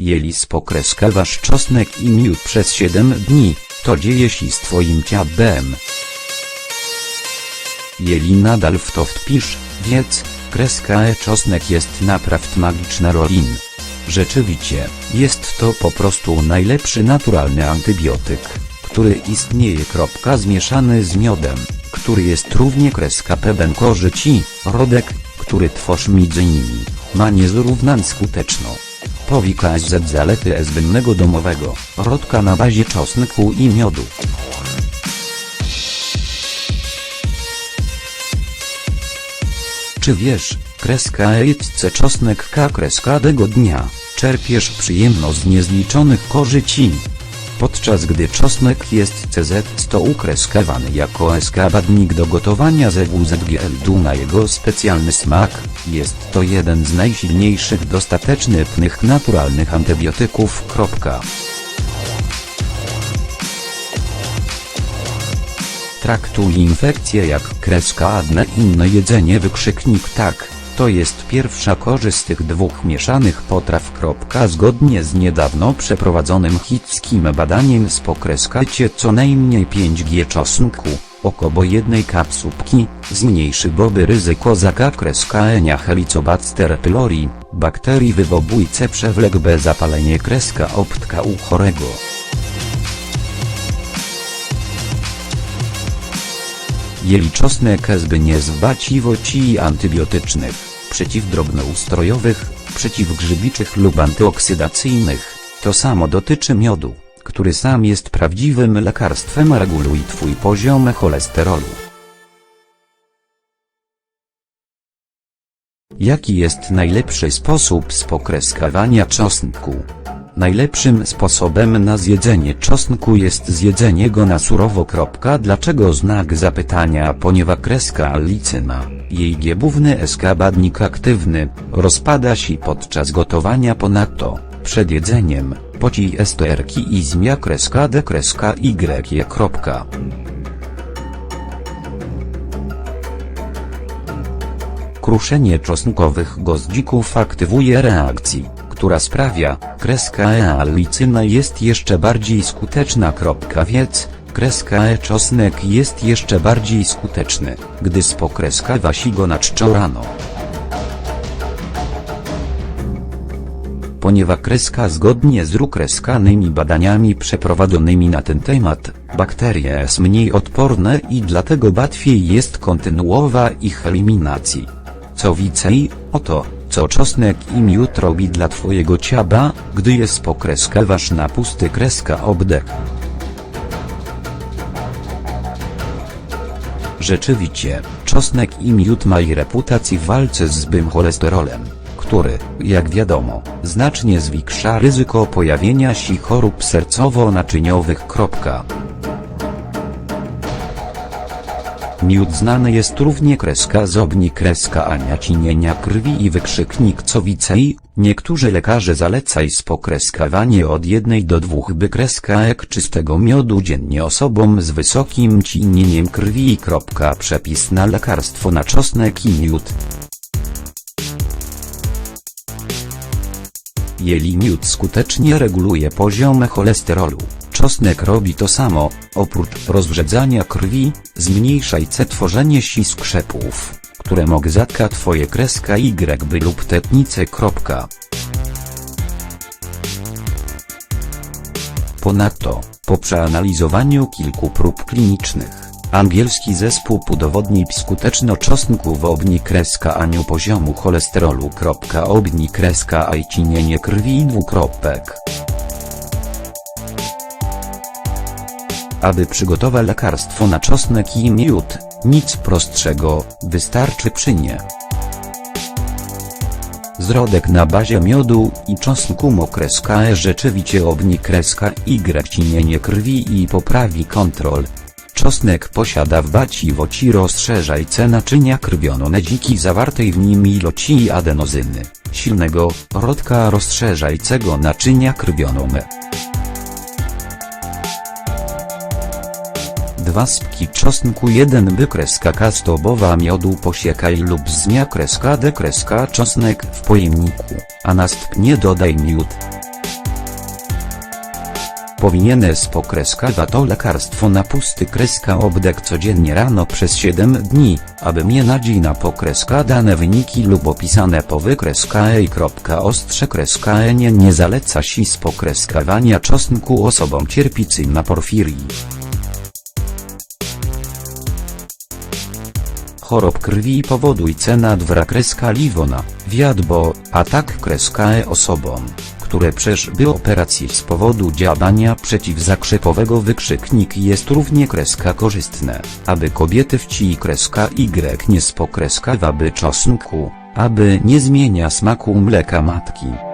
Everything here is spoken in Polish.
Jeli spokreska wasz czosnek i miód przez 7 dni, to dzieje się z twoim ciabem. Jeli nadal w to wpisz, wiedz, kreska e czosnek jest naprawdę magiczna rolin. Rzeczywiście, jest to po prostu najlepszy naturalny antybiotyk, który istnieje. Kropka zmieszany z miodem, który jest równie kreska peben korzyci, rodek, który tworzy między innymi, ma niezrównan skuteczną. Powika z zalety zbędnego domowego, rodka na bazie czosnku i miodu. Czy wiesz, kreska jedźce czosnek K kreska tego dnia, czerpiesz przyjemność z niezliczonych korzyci. Podczas gdy czosnek jest CZ100 ukreskawany jako eskabadnik do gotowania ze WZGL na jego specjalny smak, jest to jeden z najsilniejszych dostatecznych naturalnych antybiotyków. Kropka. Traktuj infekcje jak kreska adne inne jedzenie wykrzyknik tak, to jest pierwsza korzyść z tych dwóch mieszanych potraw. Zgodnie z niedawno przeprowadzonym hickim badaniem spokreskacie co najmniej 5G czosnku, około jednej kapsułki, zmniejszy boby ryzyko zakakreskaenia Helicobacter pylori, bakterii wywobójce przewlek bez zapalenie kreska optka u chorego. Jeli czosnek zby nie zbaciwo ci antybiotycznych, przeciwdrobnoustrojowych, przeciwgrzybiczych lub antyoksydacyjnych, to samo dotyczy miodu, który sam jest prawdziwym lekarstwem reguluj twój poziom cholesterolu. Jaki jest najlepszy sposób spokreskawania czosnku? Najlepszym sposobem na zjedzenie czosnku jest zjedzenie go na surowo. Dlaczego znak zapytania? Ponieważ kreska alicyna, jej giebówny eskabadnik aktywny, rozpada się podczas gotowania ponadto, przed jedzeniem, poci esterki i zmia kreska d kreska y. Kruszenie czosnkowych goździków aktywuje reakcji, która sprawia, kreska e-alicyna jest jeszcze bardziej skuteczna. Wiedz, kreska e-czosnek jest jeszcze bardziej skuteczny, gdy spokreska wasi go na czczo rano. Ponieważ kreska zgodnie z rukreskanymi badaniami przeprowadzonymi na ten temat, bakterie jest mniej odporne i dlatego łatwiej jest kontynuować ich eliminacji. Co więcej, oto, co czosnek i miód robi dla twojego ciaba, gdy jest pokreskawasz na pusty kreska obdech. Rzeczywiście, czosnek i miód mają reputację w walce z zbym cholesterolem, który, jak wiadomo, znacznie zwiększa ryzyko pojawienia się chorób sercowo-naczyniowych. Miód znany jest równie kreska zobni kreska ania cinienia krwi i wykrzyknik co więcej, niektórzy lekarze zalecaj spokreskawanie od jednej do dwóch by kreska ek czystego miodu dziennie osobom z wysokim cinieniem krwi. Przepis na lekarstwo na czosnek i miód. Jeli miód skutecznie reguluje poziom cholesterolu. Czosnek robi to samo, oprócz rozrzedzania krwi, zmniejszajce tworzenie się skrzepów, które mogą zatka twoje kreska Y by lub tetnice. Ponadto, po przeanalizowaniu kilku prób klinicznych, angielski zespół udowodnił skuteczno czosnku w obni kreska aniu poziomu cholesterolu. Obni kreska a i cinienie krwi dwukropek. Aby przygotować lekarstwo na czosnek i miód, nic prostszego, wystarczy przynie. Zrodek na bazie miodu i czosnku mokreska e rzeczywiście obni kreska Y cinienie krwi i poprawi kontrol. Czosnek posiada w baciwo ci rozszerzajce naczynia krwionone dziki zawartej w nim ilości adenozyny, silnego, rodka rozszerzajcego naczynia krwionome. Dwa spki czosnku 1 by kreska kastobowa miodu posiekaj lub zmia kreska d kreska czosnek w pojemniku, a następnie dodaj miód. Powinien pokreskawa to lekarstwo na pusty kreska obdek codziennie rano przez 7 dni, aby nadzi na pokreska dane wyniki lub opisane po wykreska e ostrze kreska e nie, nie zaleca si spokreskawania czosnku osobom cierpiącym na porfirii. Chorob krwi powoduj cena dwra kreska liwona, wiadbo, a tak kreska e osobom, które przeżyły operację z powodu działania przeciwzakrzepowego wykrzyknik jest równie kreska korzystne, aby kobiety wci kreska y nie spokreskawaby czosnku, aby nie zmienia smaku mleka matki.